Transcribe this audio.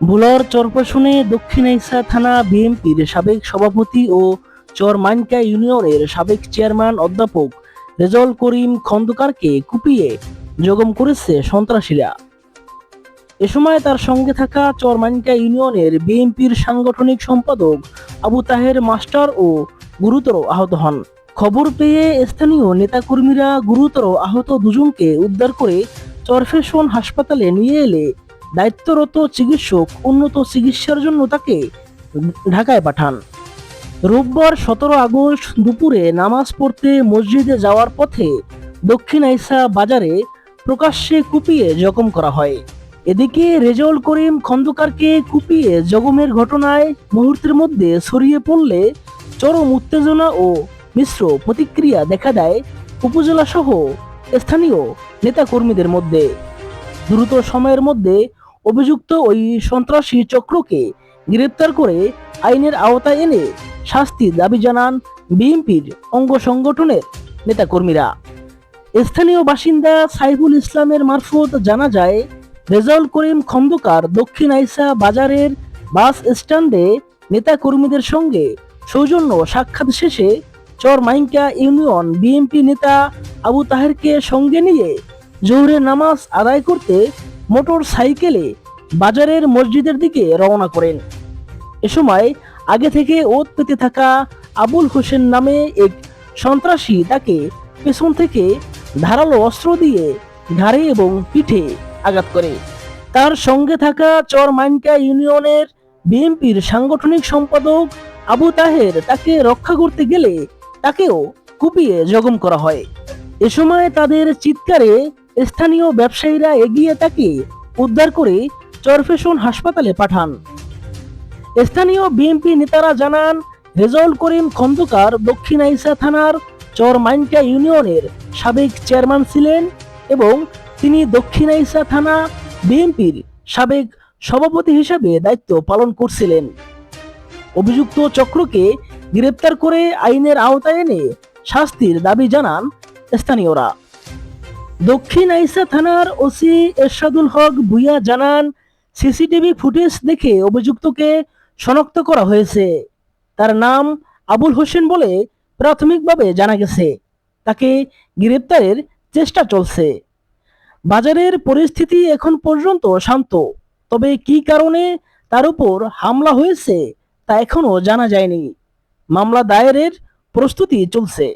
ভোলার চরপাশনে দক্ষিণ এশিয়া থানা বিএনপির সাবেক সভাপতি ও চরমাইনকা ইউনিয়নের সাবেক চেয়ারম্যান অধ্যাপক রেজল করিম খন্দকারকে কুপিয়ে জগম করেছে সন্ত্রাসীরা। এ সময় তার সঙ্গে থাকা চরমাইনকা ইউনিয়নের বিএনপির সাংগঠনিক সম্পাদক আবু তাহের মাস্টার ও গুরুতর আহত হন। খবর পেয়ে স্থানীয় নেতাকর্মীরা গুরুতর আহত দুজনকে উদ্ধার করে চরফেশন হাসপাতালে নিয়ে এলে দায়িত্বরত চিকিৎসক উন্নত চিকিৎসার জন্য তাকে ঢাকায় পাঠান। রোববার সতেরো আগস্ট দুপুরে নামাজ পড়তে মসজিদে যাওয়ার পথে দক্ষিণ আইসা বাজারে প্রকাশ্যে কুপিয়ে জখম করা হয়। এদিকে রেজাউল করিম খন্দকারকে কুপিয়ে জখমের ঘটনায় মুহূর্তের মধ্যে ছড়িয়ে পড়লে চরম উত্তেজনা ও মিশ্র প্রতিক্রিয়া দেখা দেয় উপজেলা সহ স্থানীয় নেতাকর্মীদের মধ্যে। দ্রুত সময়ের মধ্যে অভিযুক্ত ওই সন্ত্রাসী চক্রকে গ্রেপ্তার করে আইনের আওতায় এনে শাস্তির দাবি জানান বিএনপির অঙ্গ সংগঠনের নেতাকর্মীরা। স্থানীয় বাসিন্দা সাইফুল ইসলামের মারফত জানা যায়, রেজাউল করিম খন্দকার দক্ষিণ আইসা বাজারের বাস স্ট্যান্ডে নেতাকর্মীদের সঙ্গে সৌজন্য সাক্ষাৎ শেষে চর মাইঙ্কা ইউনিয়ন বিএনপি নেতা আবু তাহেরকে সঙ্গে নিয়ে জোহরের নামাজ আদায় করতে মোটর সাইকেলে বাজারের মসজিদের দিকে রওনা করেন। এ সময় আগে থেকে ওত পেতে থাকা আবুল হোসেন নামে এক সন্ত্রাসী তাকে পেছন থেকে ধারালো অস্ত্র দিয়ে ঘাড়ে এবং পিঠে আঘাত করে। তার সঙ্গে থাকা চর মাইনকা ইউনিয়নের বিএনপির সাংগঠনিক সম্পাদক আবু তাহের তাকে রক্ষা করতে গেলে তাকেও কুপিয়ে জখম করা হয়। এ সময় তাদের চিৎকারে স্থানীয় ব্যবসায়ীরা এগিয়ে তাকে উদ্ধার করে চরফেশন হাসপাতালে পাঠান। স্থানীয় বিএনপি নেতারা জানান রেজাউল করিম খন্দকার দক্ষিণ আইসা থানার চর মাইনকা ইউনিয়নের সাবেক চেয়ারম্যান ছিলেন এবং তিনি দক্ষিণ আইসা থানা বিএনপির সাবেক সভাপতি হিসেবে দায়িত্ব পালন করছিলেন। অভিযুক্ত চক্রকে গ্রেপ্তার করে আইনের আওতায় এনে শাস্তির দাবি জানান স্থানীয়রা। দক্ষিণ আইসা থানার ওসি এরশাদুল হক ভুইয়া জানান, সিসিটিভি ফুটেজ দেখে অভিযুক্তকে শনাক্ত করা হয়েছে। তার নাম আবুল হোসেন বলে প্রাথমিকভাবে জানা গেছে। তাকে গ্রেপ্তারের চেষ্টা চলছে। বাজারের পরিস্থিতি এখন পর্যন্ত শান্ত। তবে কি কারণে তার উপর হামলা হয়েছে তা এখনও জানা যায়নি। মামলা দায়েরের প্রস্তুতি চলছে।